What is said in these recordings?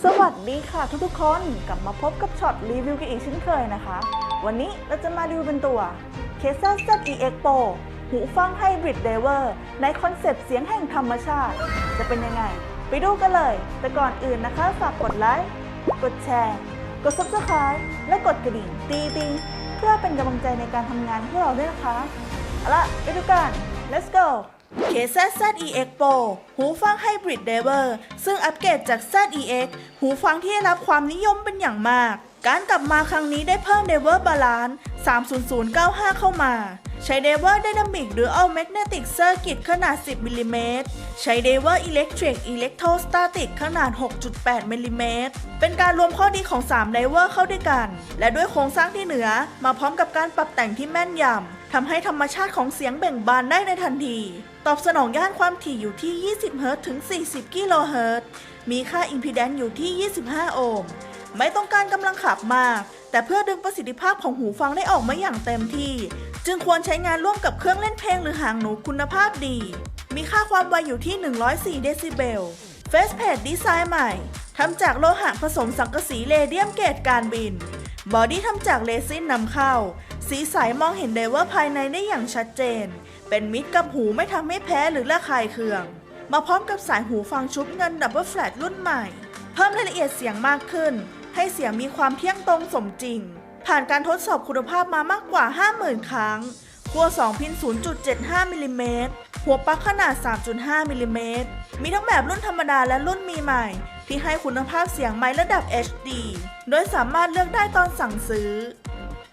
สวัสดีค่ะทุกๆคนกลับมาพบกับช็อตรีวิวกันอีกเช่นเคยนะคะ วันนี้เราจะมารีวิวเป็นตัว c a s e z EX Pro หูฟังไฮบริดเดเวอร์ในคอนเซปต์เสียงแห่งธรรมชาติ จะเป็นยังไง ไปดูกันเลย แต่ก่อนอื่นนะคะ ฝากกดไลค์ กดแชร์ กด Subscribe และกดกระดิ่งตีติงเพื่อเป็นกำลังใจในการทำงานให้เราด้วยนะคะ เอาละไปดูกัน let's go KZ ZEX Pro หูฟังไฮบริดเดเวอร์ซึ่งอัปเกรดจาก ZEX หูฟังที่ได้รับความนิยมเป็นอย่างมาก การกลับมาครั้งนี้ได้เพิ่ม d e v e r Balance 30095 เข้ามา ใช้ d e v e r Dynamic หรือ All Magnetic Circuit ขนาด 10มิลลิเมตรใช้ d e v e r Electric Electrostatic ขนาด 6.8มิลลิเมตรเป็นการรวมข้อดีของ3 d e v e r เข้าด้วยกัน และด้วยโครงสร้างที่เหนือมาพร้อมกับการปรับแต่งที่แม่นยำ ทำให้ธรรมชาติของเสียงแบ่งบานได้ในทันที ตอบสนองย่านความถี่อยู่ที่ 20 เฮิรตซ์ถึง 40 กิโลเฮิรตซ์ มีค่าอิมพีแดนซ์อยู่ที่ 25 โอห์ม ไม่ต้องการกำลังขับมาก แต่เพื่อดึงประสิทธิภาพของหูฟังได้ออกมาอย่างเต็มที่ จึงควรใช้งานร่วมกับเครื่องเล่นเพลงหรือหางหนูคุณภาพดี มีค่าความไวอยู่ที่ 104 เดซิเบล เฟสเพจดีไซน์ใหม่ทำจากโลหะผสมสังกะสีเลเดียมเกรดการบิน บอดี้ทำจากเรซินนำเข้า สีใสมองเห็นได้ว่าภายในได้อย่างชัดเจน เป็นมิตรกับหูไม่ทำให้แพ้หรือระคายเคือง มาพร้อมกับสายหูฟังชุบเงินดับเบิลแฟลตรุ่นใหม่ เพิ่มรายละเอียดเสียงมากขึ้น ให้เสียงมีความเที่ยงตรงสมจริง ผ่านการทดสอบคุณภาพมามากกว่า 50,000 ครั้งขั้ว2พิน 0.75 มิลลิเมตร หัวปลั๊กขนาด 3.5 มิลลิเมตร มีทั้งแบบรุ่นธรรมดาและรุ่นมีใหม่ ที่ให้คุณภาพเสียงไมค์ระดับ HD โดยสามารถเลือกได้ตอนสั่งซื้อ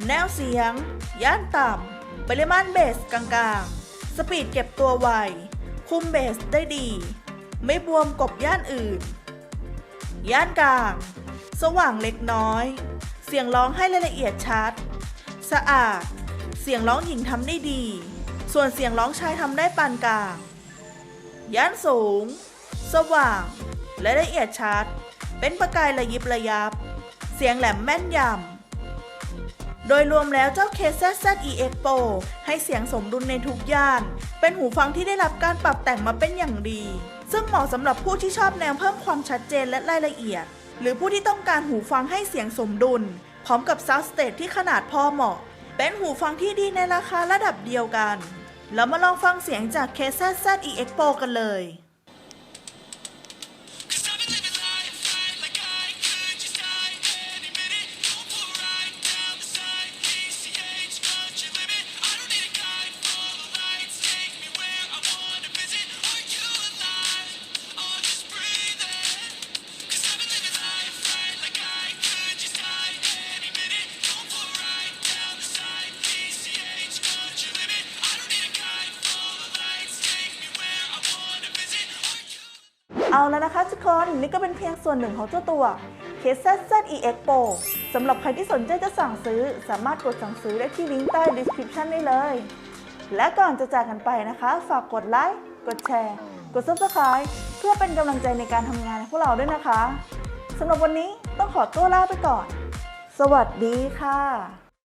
แนวเสียง ย่านต่ำปริมาณเบสกลางๆ สปีดเก็บตัวไว คุมเบสได้ดี ไม่บวมกบย่านอื่น ย่านกลาง สว่างเล็กน้อย เสียงร้องให้รายละเอียดชัด สะอาด เสียงร้องหญิงทำได้ดี ส่วนเสียงร้องชายทำได้ปานกลาง ย่านสูง สว่างและละเอียดชัด เป็นประกายระยิบระยับ เสียงแหลมแม่นยำ โดยรวมแล้วเจ้า KZZ EX Pro ให้เสียงสมดุลในทุกย่าน เป็นหูฟังที่ได้รับการปรับแต่งมาเป็นอย่างดี ซึ่งเหมาะสำหรับผู้ที่ชอบแนวเพิ่มความชัดเจนและรายละเอียด หรือผู้ที่ต้องการหูฟังให้เสียงสมดุล พร้อมกับ Sound Stage ที่ขนาดพอเหมาะ เป็นหูฟังที่ดีในราคาระดับเดียวกัน แล้วมาลองฟังเสียงจาก KZZ EX Pro กันเลย เอาแล้วนะคะทุกคนนี่ก็เป็นเพียงส่วนหนึ่งของเจ้าตัว KZZ EX Pro สำหรับใครที่สนใจจะสั่งซื้อ สามารถกดสั่งซื้อได้ที่ลิงก์ใต้ description ได้เลย และก่อนจะจากกันไปนะคะ ฝากกดไลค์ กดแชร์ กด subscribe เพื่อเป็นกำลังใจในการทำงานให้พวกเราด้วยนะคะสำหรับวันนี้ต้องขอตัวลาไปก่อน สวัสดีค่ะ